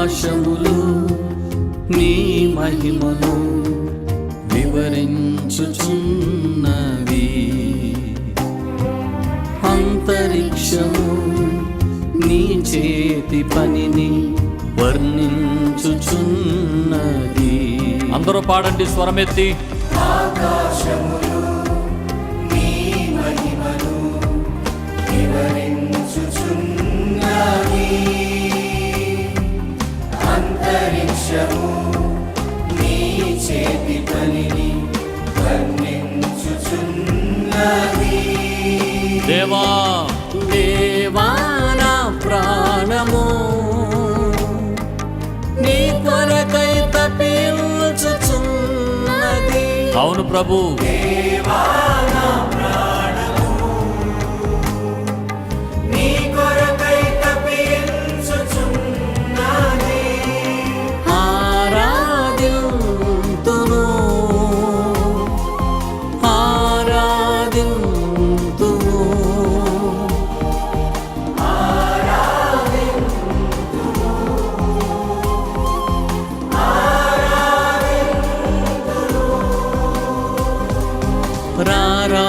ఆకాశములు నీ మహిమను వివరించుచున్నవి. అంతరిక్షము నీ చేతి పనిని వర్ణించుచున్నది. అందరూ పాడండి స్వరమెత్తి. దేవా దేవానా ప్రాణము. నీ కొరకై తప్పించుచున్నది. అవును ప్రభు. ఆరాధింతును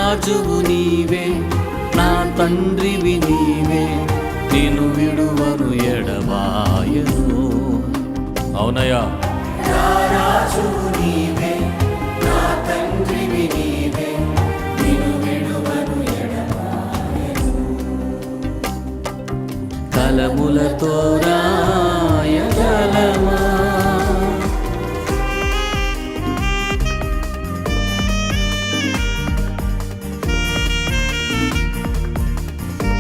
రారాజువు నీవే నా తండ్రివి నీవే నేను విడువను ఎడబాయను. అవునయ్యా. కలములతో రా